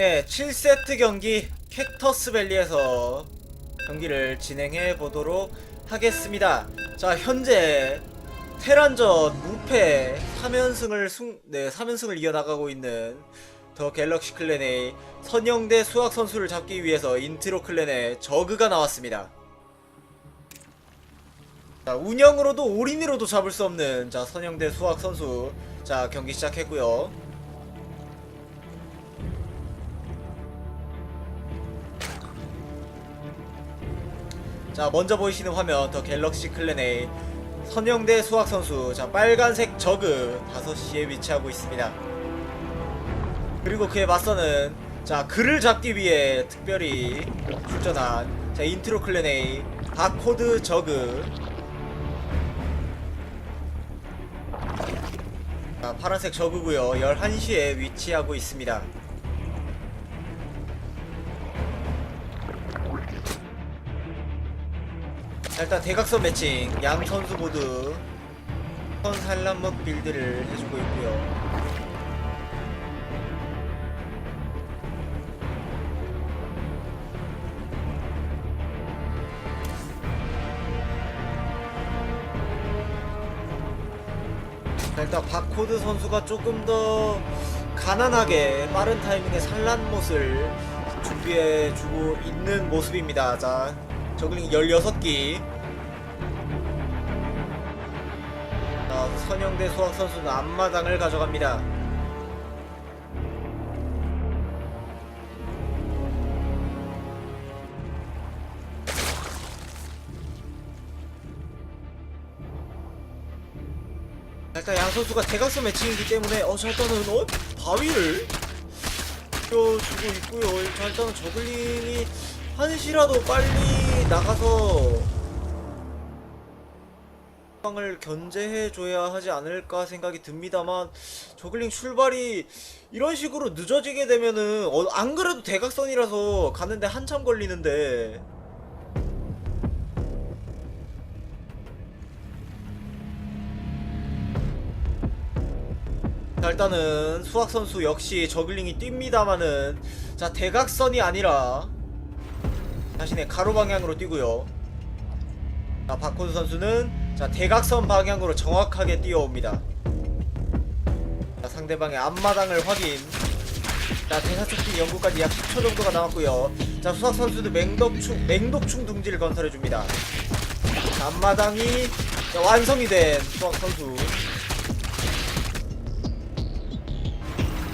네, 7세트 경기 캡터스 밸리에서 경기를 진행해 보도록 하겠습니다. 자, 현재 테란전 무패 3연승을 승, 네, 3연승을 이어나가고 있는 더 갤럭시 클랜의 선영대 수학 선수를 잡기 위해서 인트로 클랜의 저그가 나왔습니다. 자, 운영으로도 올인으로도 잡을 수 없는 자, 선영대 수학 선수. 자, 경기 시작했고요. 자 먼저 보이시는 화면 더 갤럭시 클랜의 선영대 수학 선수. 자 빨간색 저그 5시에 위치하고 있습니다. 그리고 그에 맞서는 자 그를 잡기 위해 특별히 출전한 자 인트로 클랜의 바코드 저그. 자 파란색 저그고요. 11시에 위치하고 있습니다 자, 일단 대각선 매칭 양 선수 모두 선 산란목 빌드를 해주고 있고요. 자, 일단 바코드 선수가 조금 더 가난하게 빠른 타이밍에 산란못을 준비해주고 있는 모습입니다. 자, 저글링 16기 자, 선영대 수학 선수는 앞마당을 가져갑니다. 일단 양 선수가 대각선 매칭이기 때문에 어, 자, 일단은 어? 바위를 띄워주고 있고요. 자, 일단은 저글링이 한시라도 빨리 나가서 상황을 견제해줘야 하지 않을까 생각이 듭니다만 저글링 출발이 이런 식으로 늦어지게 되면은 어, 안 그래도 대각선이라서 가는데 한참 걸리는데. 자 일단은 수학 선수 역시 저글링이 뜁니다마는 자 대각선이 아니라 자신의 가로 방향으로 뛰고요. 자 박호수 선수는 자 대각선 방향으로 정확하게 뛰어옵니다. 자 상대방의 앞마당을 확인. 자 대사촉진 연구까지 약 10초 정도가 남았고요. 자 수학 선수도 맹독충 맹독충 둥지를 건설해 줍니다. 자, 앞마당이 자, 완성이 된 수학 선수.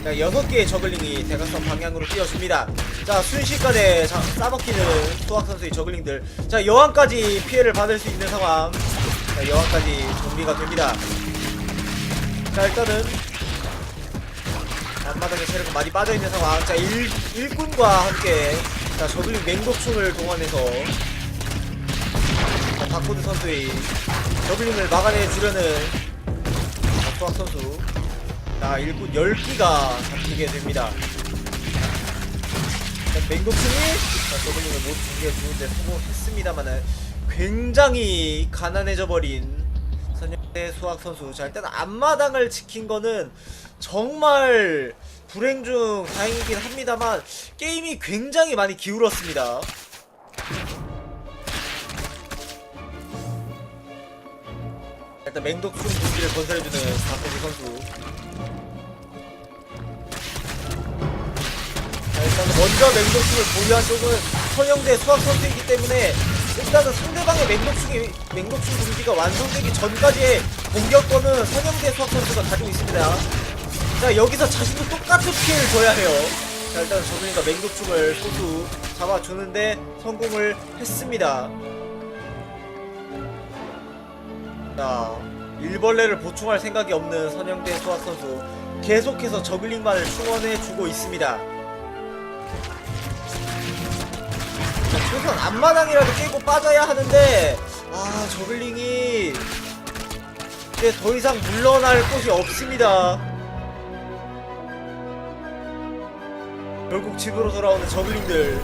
자, 여섯 개의 저글링이 대각선 방향으로 뛰어줍니다. 자, 순식간에 자, 싸먹히는 수학 선수의 저글링들. 자, 여왕까지 피해를 받을 수 있는 상황. 자, 여왕까지 정리가 됩니다. 자, 일단은 앞마당에 체력이 많이 빠져있는 상황. 자, 일, 일꾼과 함께 자, 저글링 맹독충을 동원해서 자, 바코드 선수의 저글링을 막아내 주려는 자, 수학 선수. 자, 일꾼 10기가 잡히게 됩니다. 자, 맹독충이 자, 저글링을 못 죽여주는데 성공했습니다만은 굉장히 가난해져 버린 선영대 수학 선수. 자, 일단 앞마당을 지킨 거는 정말 불행 중 다행이긴 합니다만 게임이 굉장히 많이 기울었습니다. 일단 맹독충 무기를 건설해주는 박호기 선수. 자, 일단 먼저 맹독충을 보유한 쪽은 선영대 수학 선수이기 때문에 일단은 상대방의 맹독충이 맹독충 분기가 완성되기 전까지의 공격권은 선영대 수학 선수가 가지고 있습니다. 자 여기서 자신도 똑같은 피해를 줘야 해요. 자 일단 저분이가 맹독충을 소수 잡아주는데 성공을 했습니다. 자 일벌레를 보충할 생각이 없는 선영대 수학 선수 계속해서 저글링만을 충원해주고 있습니다. 자, 최소한 앞마당이라도 깨고 빠져야 하는데 아 저글링이 이제 더 이상 물러날 곳이 없습니다. 결국 집으로 돌아오는 저글링들.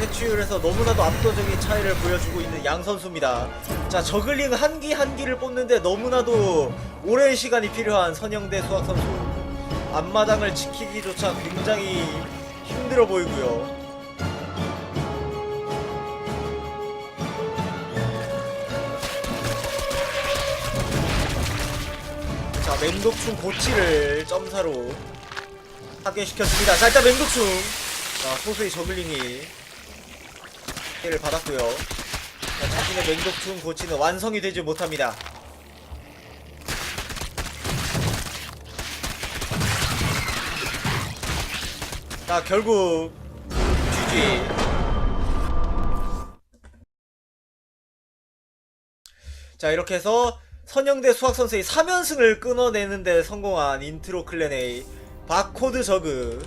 채취율에서 너무나도 압도적인 차이를 보여주고 있는 양 선수입니다. 자, 저글링 한 기 한 기를 뽑는데 너무나도 오랜 시간이 필요한 선영대 수학 선수. 앞마당을 지키기조차 굉장히 힘들어 보이고요. 자, 맹독충 고치를 점사로 파괴시켰습니다. 자, 일단 맹독충. 자, 소수의 저글링이 피해를 받았고요. 자, 자신의 맹독충 고치는 완성이 되지 못합니다. 자, 결국 GG. 자, 이렇게 해서 선영대 수학 선수의 3연승을 끊어내는데 성공한 인트로 클랜의 바코드 저그